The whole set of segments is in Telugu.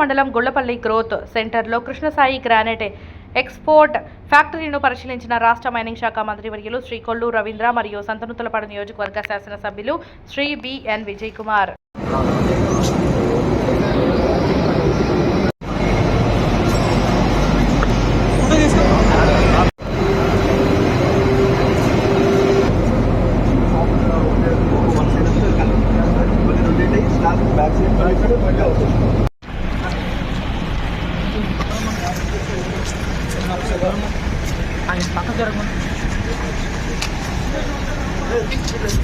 మండలం గుళ్ళపల్లి గ్రోత్ సెంటర్లో కృష్ణసాయి గ్రానైట్ ఎక్స్పోర్ట్ ఫ్యాక్టరీను పరిశీలించిన రాష్ట్ర మైనింగ్ శాఖ మంత్రి వర్యులు శ్రీ కొల్లు రవీంద్ర మరియు సంతనుతులపాడు నియోజకవర్గ శాసనసభ్యులు శ్రీ బిఎన్ విజయ్ కుమార్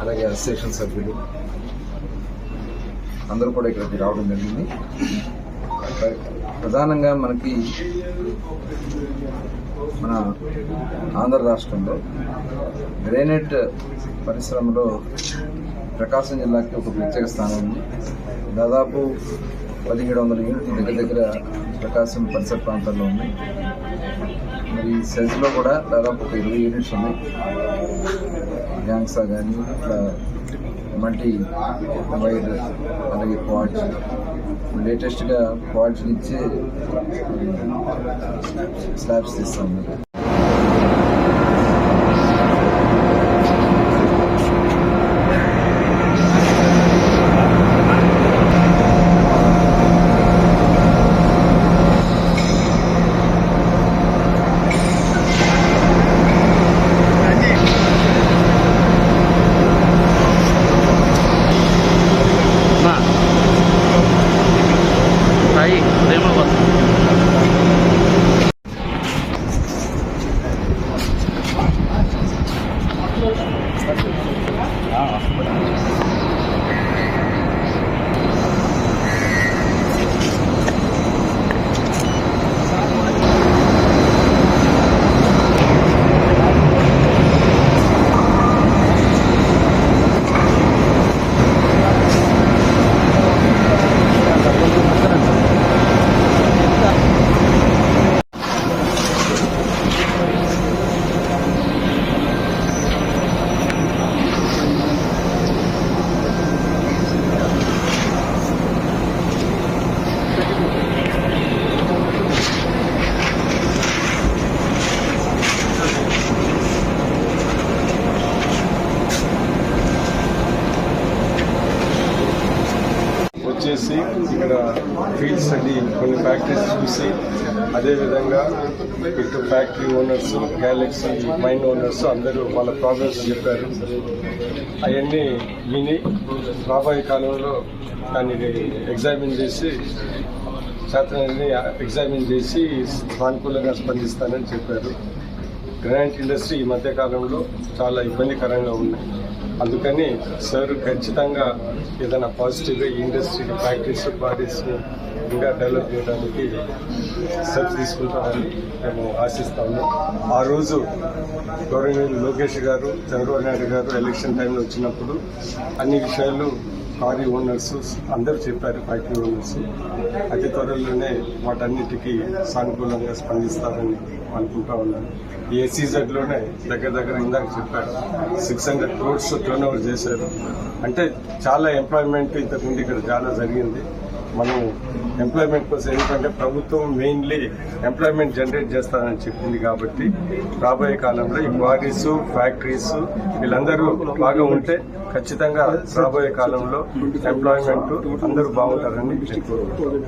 అలాగే అసోసియేషన్ సభ్యులు అందరూ కూడా ఇక్కడికి రావడం జరిగింది. ప్రధానంగా మనకి మన ఆంధ్ర రాష్ట్రంలో గ్రానైట్ పరిశ్రమలో ప్రకాశం జిల్లాకి ఒక ప్రత్యేక స్థానం ఉంది. దాదాపు పదిహేడు వందల యూనిట్లు దగ్గర దగ్గర ప్రకాశం పరిసర ప్రాంతాల్లో ఉంది మరి సెజ్లో కూడా దాదాపు ఒక ఇరవై యూనిట్స్ ఉన్నాయి. గ్యాంగ్సా కానీ ఇట్లా మల్టీ వైర్ అలాగే క్వాడ్స్. లేటెస్ట్గా క్వాడ్స్ నుంచి స్లాబ్స్ తీస్తాం. చూసి ఇక్కడ ఫీల్డ్స్ అన్ని కొన్ని ఫ్యాక్టరీస్ చూసి అదేవిధంగా ఇటు factory owners Galaxy mine owners అందరూ వాళ్ళ ప్రాబ్లమ్స్ చెప్పారు. అవన్నీ విని రాబోయే కాలంలో దాన్ని ఎగ్జామిన్ చేసి శాస్త్రాన్ని ఎగ్జామిన్ చేసి సానుకూలంగా స్పందిస్తానని చెప్పారు. గ్రానైట్ ఇండస్ట్రీ ఈ మధ్యకాలంలో చాలా ఇబ్బందికరంగా ఉంది. అందుకని సార్ ఖచ్చితంగా ఏదైనా పాజిటివ్గా ఈ ఇండస్ట్రీ ఫ్యాక్టరీస్ బాడీస్ ఇంకా డెవలప్ చేయడానికి స్టెప్స్ తీసుకుంటామని మేము ఆశిస్తాము ఆ రోజు గవర్నమెంట్ లోకేష్ గారు చంద్రబాబు నాయుడు గారు ఎలక్షన్ టైంలో వచ్చినప్పుడు అన్ని విషయాలు కారీ ఓనర్స్ అందరూ చెప్పారు ఫ్యాక్టరీ ఓనర్స్ అతి త్వరలోనే వాటన్నిటికీ సానుకూలంగా స్పందిస్తారని అనుకుంటా ఉన్నాను. ఏ SEZ లోనే దగ్గర దగ్గర ఇందాక చెప్పారు six hundred crores turn over చేశారు. అంటే చాలా ఎంప్లాయ్మెంట్ ఇంతకుముందు ఇక్కడ చాలా జరిగింది. మనం ఎంప్లాయ్మెంట్ కోసం ఎందుకంటే ప్రభుత్వం మెయిన్లీ ఎంప్లాయ్మెంట్ జనరేట్ చేస్తానని చెప్పింది కాబట్టి రాబోయే కాలంలో ఈ క్వారీస్ ఫ్యాక్టరీస్ వీళ్ళందరూ బాగా ఉంటే ఖచ్చితంగా రాబోయే కాలంలో ఎంప్లాయ్మెంట్ అందరూ బాగుంటారని చెప్పుకోవాలి